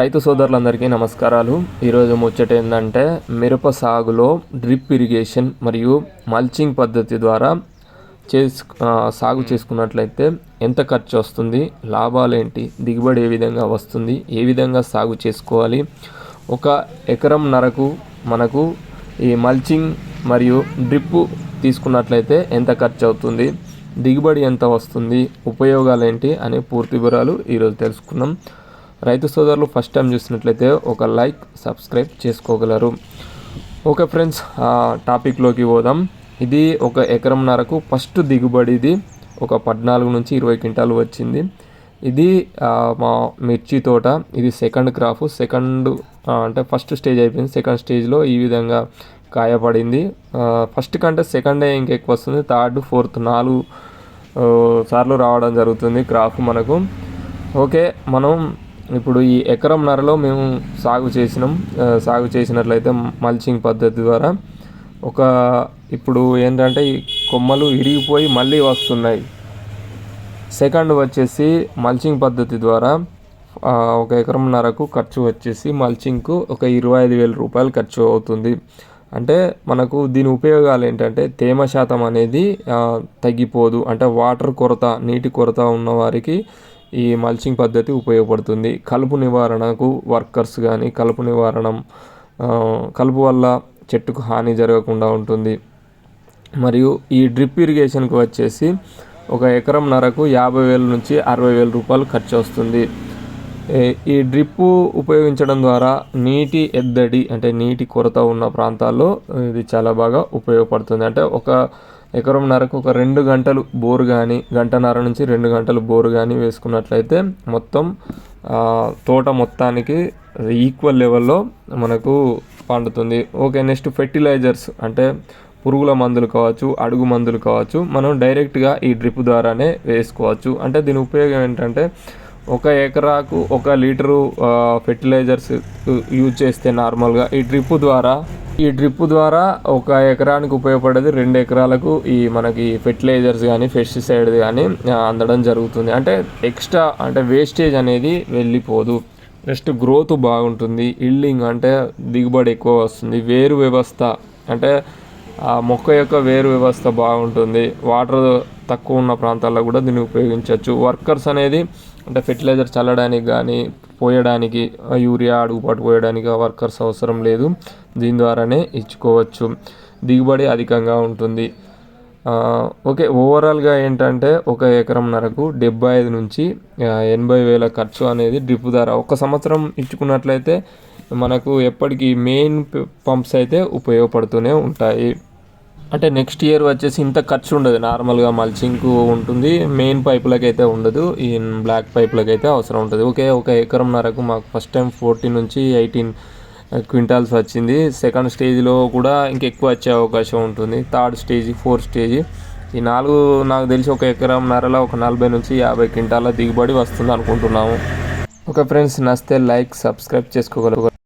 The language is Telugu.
రైతు సోదరులందరికీ నమస్కారాలు. ఈరోజు ముచ్చట ఏంటంటే మిరప సాగులో డ్రిప్ ఇరిగేషన్ మరియు మల్చింగ్ పద్ధతి ద్వారా చేసు సాగు చేసుకున్నట్లయితే ఎంత ఖర్చు వస్తుంది లాభాలు ఏంటి దిగుబడి ఏ విధంగా వస్తుంది ఏ విధంగా సాగు చేసుకోవాలి ఒక ఎకరం నరకు మనకు ఈ మల్చింగ్ మరియు డ్రిప్ తీసుకున్నట్లయితే ఎంత ఖర్చు అవుతుంది దిగుబడి ఎంత వస్తుంది ఉపయోగాలు ఏంటి అనే పూర్తి వివరాలు ఈరోజు తెలుసుకున్నాం రైతు సోదరులు ఫస్ట్ టైం చూసినట్లయితే ఒక లైక్ సబ్స్క్రైబ్ చేసుకోగలరు. ఓకే ఫ్రెండ్స్ ఆ టాపిక్లోకి పోదాం. ఇది ఒక ఎకరం నరకు ఫస్ట్ దిగుబడిది ఒక పద్నాలుగు నుంచి ఇరవై క్వింటాలు వచ్చింది. ఇది మా మిర్చి తోట. ఇది సెకండ్ క్రాప్. సెకండ్ అంటే ఫస్ట్ స్టేజ్ అయిపోయింది. సెకండ్ స్టేజ్లో ఈ విధంగా కాయపడింది. ఫస్ట్ కంటే సెకండ్ ఇంకెక్కువ వస్తుంది? థర్డ్ ఫోర్త్ నాలుగు సార్లు రావడం జరుగుతుంది క్రాప్ మనకు. ఓకే మనం ఇప్పుడు ఈ ఎకరం నరలో మేము సాగు చేసినాం సాగు చేసినట్లయితే మల్చింగ్ పద్ధతి ద్వారా ఒక ఇప్పుడు ఏంటంటే ఈ కొమ్మలు ఇరిగిపోయి మళ్ళీ వస్తున్నాయి. సెకండ్ వచ్చేసి మల్చింగ్ పద్ధతి ద్వారా ఒక ఎకరం నరకు ఖర్చు వచ్చేసి మల్చింగ్కు ఒక ఇరవై ఐదు వేల రూపాయలు ఖర్చు అవుతుంది. అంటే మనకు దీని ఉపయోగాలు ఏంటంటే తేమ శాతం అనేది తగ్గిపోదు. అంటే వాటర్ కొరత నీటి కొరత ఉన్న వారికి ఈ మల్చింగ్ పద్ధతి ఉపయోగపడుతుంది. కలుపు నివారణకు వర్కర్స్ కానీ కలుపు నివారణం కలుపు వల్ల చెట్టుకు హాని జరగకుండా ఉంటుంది. మరియు ఈ డ్రిప్ ఇరిగేషన్కి వచ్చేసి ఒక ఎకరం నరకు యాభై వేల నుంచి అరవై వేల రూపాయలు ఖర్చు వస్తుంది. ఈ డ్రిప్పు ఉపయోగించడం ద్వారా నీటి ఎద్దడి అంటే నీటి కొరత ఉన్న ప్రాంతాల్లో ఇది చాలా బాగా ఉపయోగపడుతుంది. అంటే ఒక ఎకరం నరకు ఒక రెండు గంటలు బోరు కానీ గంటన్నర నుంచి రెండు గంటలు బోరు కానీ వేసుకున్నట్లయితే మొత్తం తోట మొత్తానికి ఈక్వల్ లెవెల్లో మనకు పండుతుంది. ఓకే నెక్స్ట్ ఫెర్టిలైజర్స్ అంటే పురుగుల మందులు కావచ్చు అడుగు మందులు కావచ్చు మనం డైరెక్ట్గా ఈ డ్రిప్ ద్వారానే వేసుకోవచ్చు. అంటే దీని ఉపయోగం ఏంటంటే ఒక ఎకరాకు ఒక లీటరు ఫెర్టిలైజర్స్ యూజ్ చేస్తే నార్మల్గా ఈ డ్రిప్ ద్వారా ఈ డ్రిప్ ద్వారా ఒక ఎకరానికి ఉపయోగపడేది రెండు ఎకరాలకు ఈ మనకి ఫెర్టిలైజర్స్ కానీ పెస్టిసైడ్ కానీ అందడం జరుగుతుంది. అంటే ఎక్స్ట్రా అంటే వేస్టేజ్ అనేది వెళ్ళిపోదు. నెక్స్ట్ గ్రోత్ బాగుంటుంది. ఇల్డింగ్ అంటే దిగుబడి ఎక్కువ వస్తుంది. వేరు వ్యవస్థ అంటే ఆ మొక్క యొక్క వేరు వ్యవస్థ బాగుంటుంది. వాటర్ తక్కువ ఉన్న ప్రాంతాల్లో కూడా దీన్ని ఉపయోగించవచ్చు. వర్కర్స్ అనేది అంటే ఫెర్టిలైజర్ చల్లడానికి కానీ పోయడానికి ఆ యూరియా అడుగుపాటు పోయడానికి ఆ వర్కర్స్ అవసరం లేదు. దీని ద్వారానే ఇచ్చుకోవచ్చు. దిగుబడి అధికంగా ఉంటుంది. ఓకే ఓవరాల్గా ఏంటంటే ఒక ఎకరం నరకు డెబ్బై ఐదు నుంచి ఎనభై వేల ఖర్చు అనేది డ్రిప్ ద్వారా ఒక సంవత్సరం ఇచ్చుకున్నట్లయితే మనకు ఎప్పటికీ మెయిన్ పంప్స్ అయితే ఉపయోగపడుతూనే ఉంటాయి. అంటే నెక్స్ట్ ఇయర్ వచ్చేసి ఇంత ఖర్చు ఉండదు. నార్మల్గా మల్చింగ్ ఉంటుంది. మెయిన్ పైపులకి అయితే ఉండదు. ఈ బ్లాక్ పైపులకి అయితే అవసరం ఉంటుంది. ఓకే ఒక ఎకరం నరకు మాకు ఫస్ట్ టైం ఫోర్టీన్ నుంచి ఎయిటీన్ క్వింటాల్స్ వచ్చింది. సెకండ్ స్టేజ్లో కూడా ఇంకెక్కువ వచ్చే అవకాశం ఉంటుంది. థర్డ్ స్టేజ్ ఫోర్త్ స్టేజ్ ఈ నాలుగు నాకు తెలిసి ఒక ఎకరం నరలో ఒక నలభై నుంచి యాభై క్వింటాల దిగుబడి వస్తుంది అనుకుంటున్నాము ఒక ఫ్రెండ్స్ నచ్చితే లైక్ సబ్స్క్రైబ్ చేసుకోగలరు.